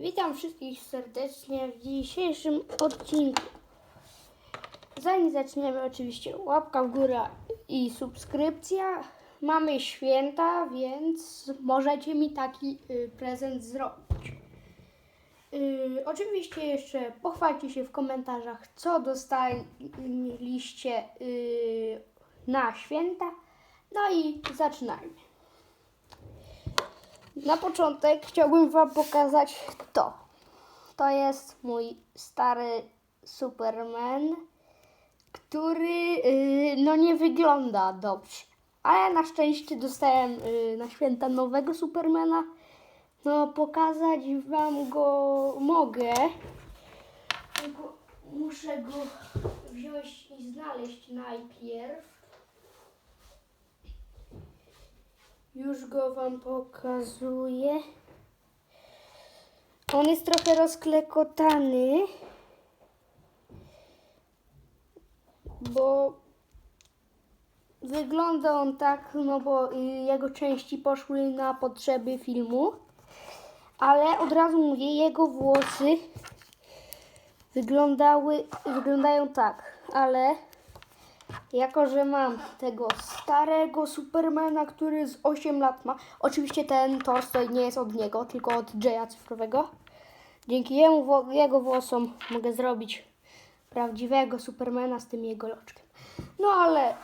Witam wszystkich serdecznie w dzisiejszym odcinku. Zanim zaczniemy, oczywiście łapka w górę i subskrypcja. Mamy święta, więc możecie mi taki y, prezent zrobić. Y, oczywiście jeszcze pochwalcie się w komentarzach, co dostaliście y, na święta. No i zaczynajmy. Na początek chciałbym Wam pokazać to. To jest mój stary Superman, który yy, no nie wygląda dobrze. Ale na szczęście dostałem yy, na święta nowego Supermana. No pokazać Wam go mogę. Tylko muszę go wziąć i znaleźć najpierw. Już go Wam pokazuję. On jest trochę rozklekotany, bo wygląda on tak, no bo jego części poszły na potrzeby filmu, ale od razu mówię, jego włosy wyglądały, wyglądają tak, ale jako, że mam tego starego Supermana, który z 8 lat ma. Oczywiście ten Tolstoj nie jest od niego, tylko od Jaya cyfrowego. Dzięki jemu, jego włosom mogę zrobić prawdziwego Supermana z tym jego loczkiem. No ale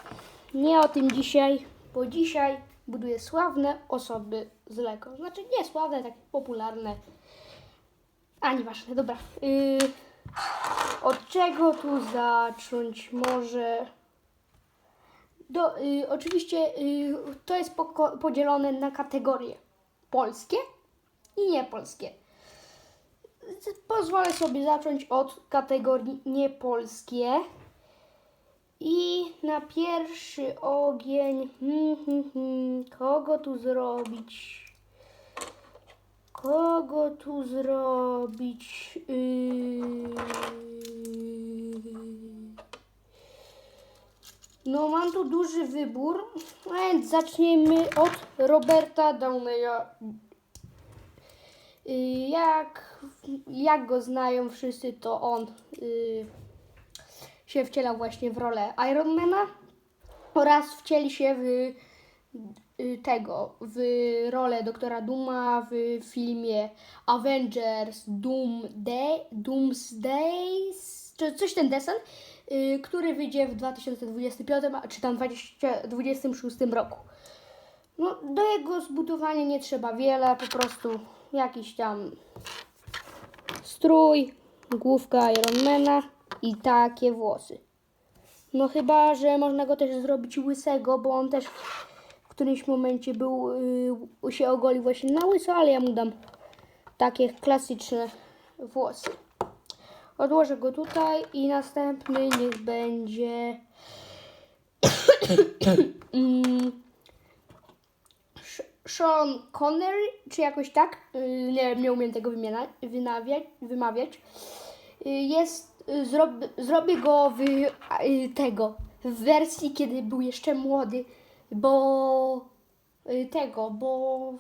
nie o tym dzisiaj, bo dzisiaj buduję sławne osoby z Lego. Znaczy nie sławne, takie popularne. A nieważne, dobra. Yy, od czego tu zacząć? Może do, y, oczywiście y, to jest poko- podzielone na kategorie polskie i niepolskie. Pozwolę sobie zacząć od kategorii niepolskie. I na pierwszy ogień, hmm, hmm, hmm, kogo tu zrobić? Kogo tu zrobić? Yy... No, mam tu duży wybór, więc zaczniemy od Roberta Downeya. Y, Jak, jak go znają wszyscy, to on y, się wcielał właśnie w rolę Ironmana oraz wcieli się w y, tego, w rolę doktora Duma w filmie Avengers Doomsday, Doomsday czy coś ten desen, który wyjdzie w 2025 a- czy tam 2026 roku. No, do jego zbudowania nie trzeba wiele, po prostu jakiś tam strój, główka Ironmana i takie włosy. No chyba, że można go też zrobić łysego, bo on też w którymś momencie był, y, się ogolił właśnie na łyso, ale ja mu dam takie klasyczne włosy. Odłożę go tutaj i następny niech będzie mm, Sean Connery, czy jakoś tak, Y, nie nie umiem tego wymiana- wymawiać. Y, Jest, y, zrob, zrobię go w tego, w wersji, kiedy był jeszcze młody, bo tego, bo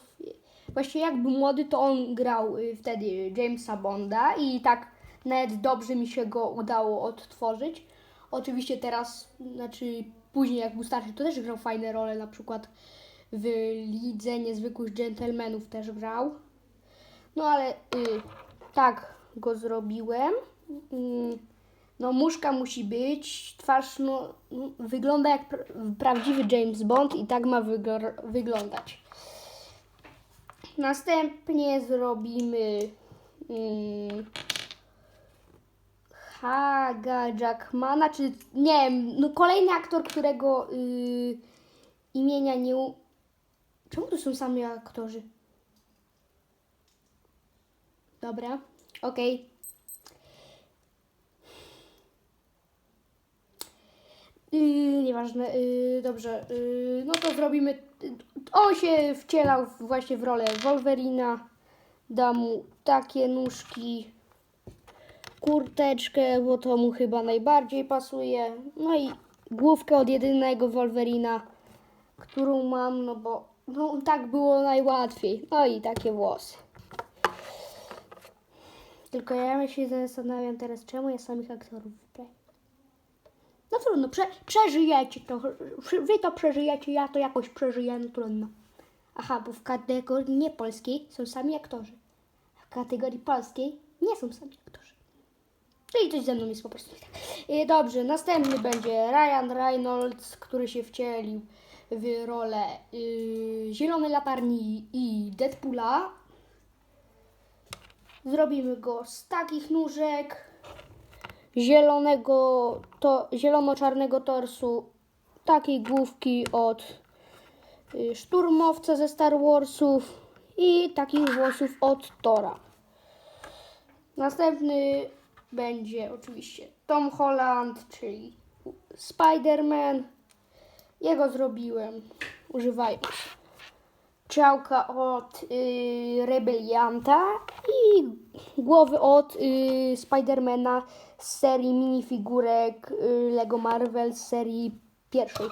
właśnie jak był młody, to on grał wtedy Jamesa Bonda i tak nawet dobrze mi się go udało odtworzyć. Oczywiście teraz, znaczy później jak był starszy, to też grał fajne role, na przykład w Lidze Niezwykłych Dżentelmenów też grał. No ale y, tak go zrobiłem. Mm, no muszka musi być, twarz no, wygląda jak pr- prawdziwy James Bond i tak ma wyglądać. Następnie zrobimy mm, Haga Jackmana, czy nie wiem, no kolejny aktor, którego y, imienia nie... U... Czemu to są sami aktorzy? Dobra, okej. Yy, nieważne, yy, dobrze. Yy, no to zrobimy. On się wcielał właśnie w rolę Wolverina. Dam mu takie nóżki, kurteczkę, bo to mu chyba najbardziej pasuje. No i główkę od jedynego Wolverina, którą mam, no bo no, tak było najłatwiej. No i takie włosy. Tylko ja się zastanawiam teraz, czemu ja samych aktorów wybrałem. No trudno, prze, przeżyjecie to. Wy to przeżyjecie, ja to jakoś przeżyję, no trudno. Aha, bo w kategorii niepolskiej są sami aktorzy. A w kategorii polskiej nie są sami aktorzy. Czyli coś ze mną jest po prostu nie tak. I Dobrze, następny będzie Ryan Reynolds, który się wcielił w rolę yy, Zielonej Latarni i Deadpoola. Zrobimy go z takich nóżek, zielonego, to, zielono-czarnego torsu, takiej główki od y, szturmowca ze Star Warsów i takich włosów od Tora. Następny będzie oczywiście Tom Holland, czyli Spider-Man. Jego zrobiłem używając ciałka od y, Rebelianta i głowy od y, Spidermana z serii minifigurek y, Lego Marvel, z serii pierwszej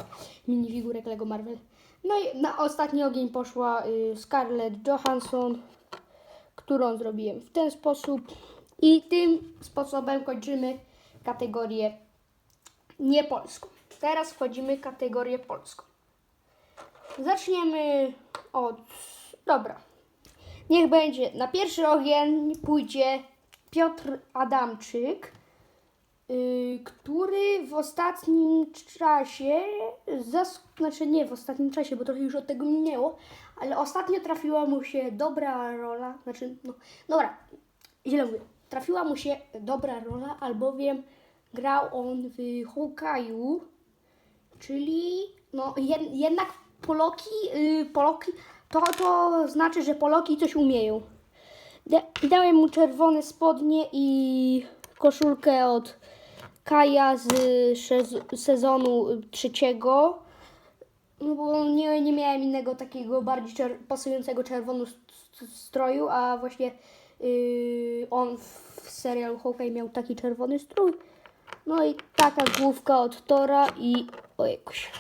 minifigurek Lego Marvel. No i na ostatni ogień poszła y, Scarlett Johansson, którą zrobiłem w ten sposób. I tym sposobem kończymy kategorię niepolską. Teraz wchodzimy w kategorię polską. Zaczniemy od. Dobra. Niech będzie. Na pierwszy ogień pójdzie Piotr Adamczyk, yy, który w ostatnim czasie, zas- znaczy nie w ostatnim czasie, bo trochę już od tego minęło, ale ostatnio trafiła mu się dobra rola, znaczy, no, dobra, źle mówię, trafiła mu się dobra rola, albowiem grał on w Hawkeye'u, czyli no jed, jednak Poloki, y, Poloki to, to znaczy, że Poloki coś umieją. Da, dałem mu czerwone spodnie i koszulkę od Kaja z sezonu trzeciego. No bo nie, nie miałem innego takiego bardziej czer- pasującego st- stroju, a właśnie yy, on w serialu Hawkeye miał taki czerwony strój. No i taka główka od Tora i ojejkuś,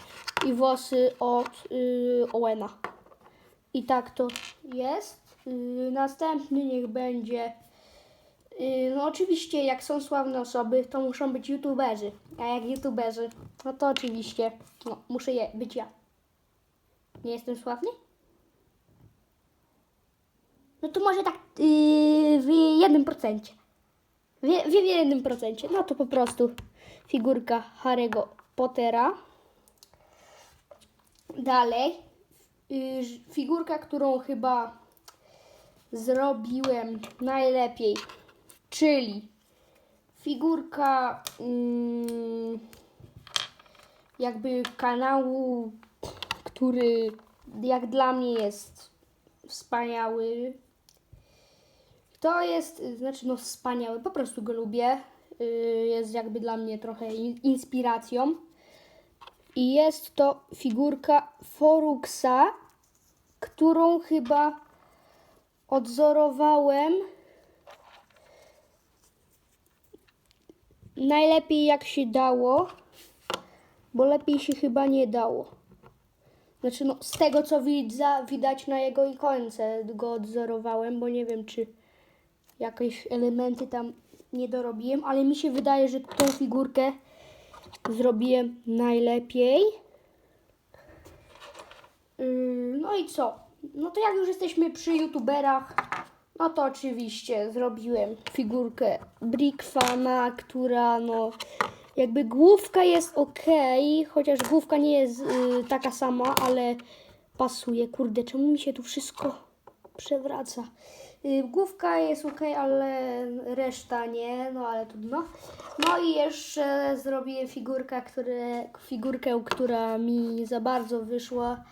i włosy od yy, Owena. I tak to jest. Yy, następny niech będzie. Yy, no oczywiście jak są sławne osoby, to muszą być youtuberzy. A jak youtuberzy, no to oczywiście no, muszę je być ja. Nie jestem sławny? No to może tak yy, w jednym procencie. W, w jednym procencie. No to po prostu figurka Harry'ego Pottera. Dalej. Yy, figurka, którą chyba zrobiłem najlepiej, czyli figurka mm, jakby kanału, który jak dla mnie jest wspaniały. To jest, y, znaczy no wspaniały, po prostu go lubię. Y, Jest jakby dla mnie trochę in- inspiracją. I jest to figurka Foruxa, którą chyba odzorowałem najlepiej jak się dało, bo lepiej się chyba nie dało. Znaczy, no, z tego co widza, widać na jego ikonce go odzorowałem, bo nie wiem, czy jakieś elementy tam nie dorobiłem, ale mi się wydaje, że tą figurkę zrobiłem najlepiej. Yy, No i co? No to jak już jesteśmy przy youtuberach, no to oczywiście zrobiłem figurkę Brickfana, która no jakby główka jest ok, chociaż główka nie jest y, taka sama, ale pasuje. Kurde, czemu mi się tu wszystko przewraca? Y, główka jest ok, ale reszta nie, no ale trudno. No i jeszcze zrobiłem figurkę, które, figurkę, która mi za bardzo wyszła,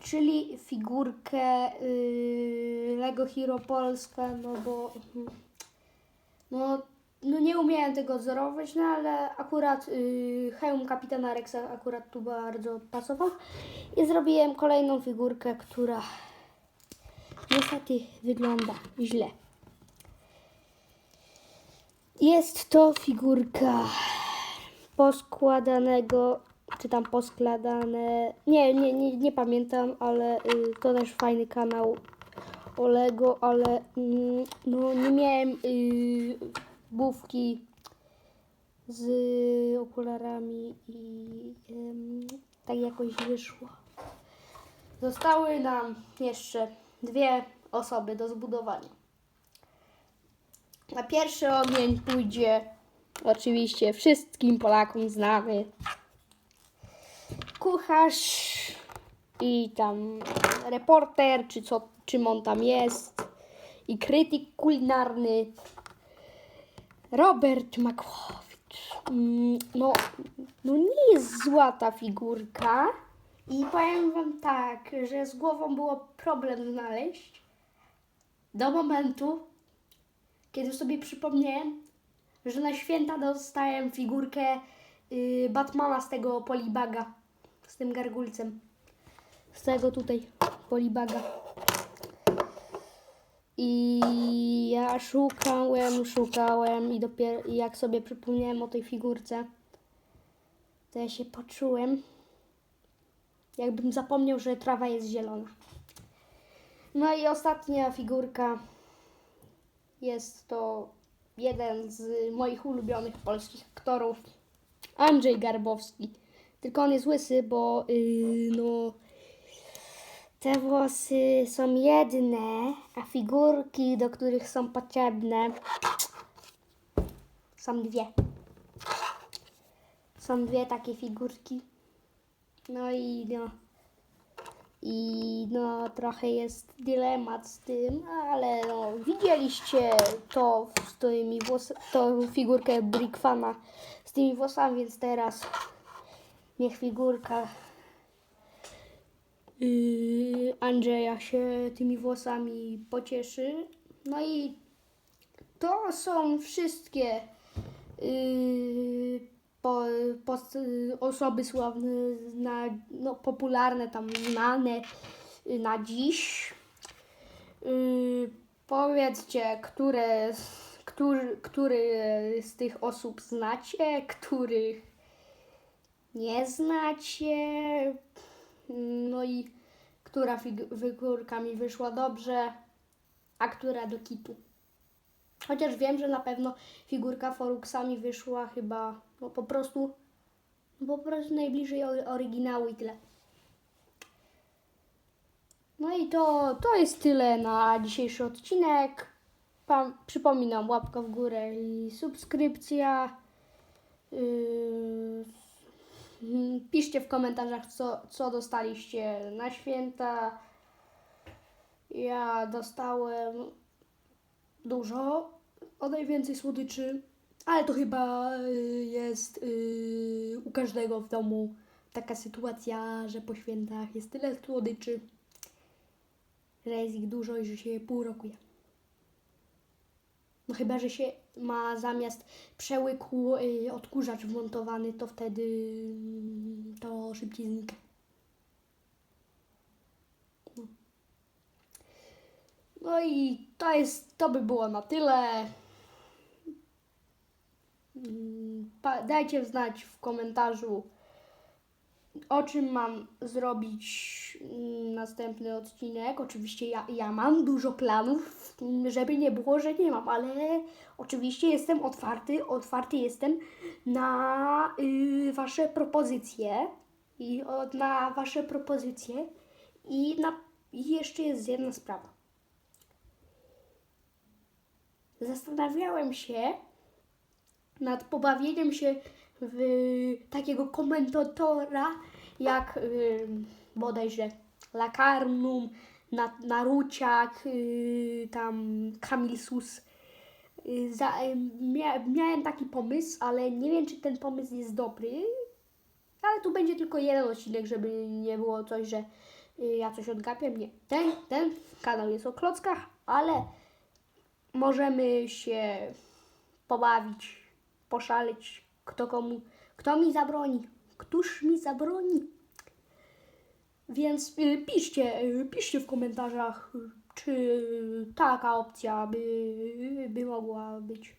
czyli figurkę y, Lego Hero Polska, no bo mm, no, no nie umiałem tego odzorować, no ale akurat y, hełm kapitana Rexa akurat tu bardzo pasował i zrobiłem kolejną figurkę, która niestety wygląda źle. Jest to figurka poskładanego, czy tam poskładane, nie, nie, nie, nie pamiętam, ale y, to też fajny kanał o Lego, ale mm, no nie miałem yy, bówki z okularami i ym, tak jakoś wyszło. Zostały nam jeszcze dwie osoby do zbudowania. Na pierwszy ogień pójdzie oczywiście wszystkim Polakom znany kucharz i tam reporter, czy co, czym on tam jest, i krytyk kulinarny Robert Makłowicz. Mm, No, no nie jest zła ta figurka i powiem wam tak, że z głową było problem znaleźć do momentu, kiedy sobie przypomniałem, że na święta dostałem figurkę y, Batmana z tego polibaga, z tym gargulcem. Z tego tutaj polibaga. I ja szukałem, szukałem i dopiero jak sobie przypomniałem o tej figurce, to ja się poczułem, jakbym zapomniał, że trawa jest zielona. No i ostatnia figurka jest to jeden z moich ulubionych polskich aktorów, Andrzej Garbowski. Tylko on jest łysy, bo yy, no te włosy są jedne, a figurki, do których są potrzebne, są dwie. Są dwie takie figurki. No i no. I no trochę jest dylemat z tym, ale no widzieliście to z tymi włosami, tą figurkę Brickfana z tymi włosami, więc teraz niech figurka yy, Andrzeja się tymi włosami pocieszy. No i to są wszystkie yy, po, po, osoby sławne, na, no, popularne, tam znane yy, na dziś. Yy, powiedzcie, które, który, który z tych osób znacie, których nie znacie. No i która fig- figurka mi wyszła dobrze, a która do kitu. Chociaż wiem, że na pewno figurka Foruxa mi wyszła chyba no po prostu po prostu najbliżej oryginału i tyle. No i to, to jest tyle na dzisiejszy odcinek. Przypominam, łapka w górę i subskrypcja. Yy, piszcie w komentarzach, co, co dostaliście na święta. Ja dostałem dużo, o najwięcej słodyczy, ale to chyba y, jest y, u każdego w domu taka sytuacja, że po świętach jest tyle słodyczy, że jest ich dużo i że się pół roku je. No chyba, że się ma zamiast przełyku y, odkurzacz wmontowany, to wtedy mm, to szybciej znika. No. No i to jest, to by było na tyle. Dajcie znać w komentarzu, o czym mam zrobić mm, następny odcinek. Oczywiście ja, ja mam dużo planów, mm, żeby nie było, że nie mam, ale oczywiście jestem otwarty, otwarty jestem na y, Wasze propozycje i na Wasze propozycje i na i jeszcze jest jedna sprawa. Zastanawiałem się nad pobawieniem się w takiego komentatora jak y, bodajże Lakarnum, Na- Naruciak, y, tam Kamil Sus. Y, za, mia, miałem taki pomysł, ale nie wiem, czy ten pomysł jest dobry. Ale tu będzie tylko jeden odcinek, żeby nie było coś, że y, ja coś odgapiam. Nie. Ten, ten kanał jest o klockach, ale możemy się pobawić, poszaleć, kto komu, kto mi zabroni, któż mi zabroni. Więc y, piszcie, y, piszcie w komentarzach, y, czy taka opcja by, by mogła być.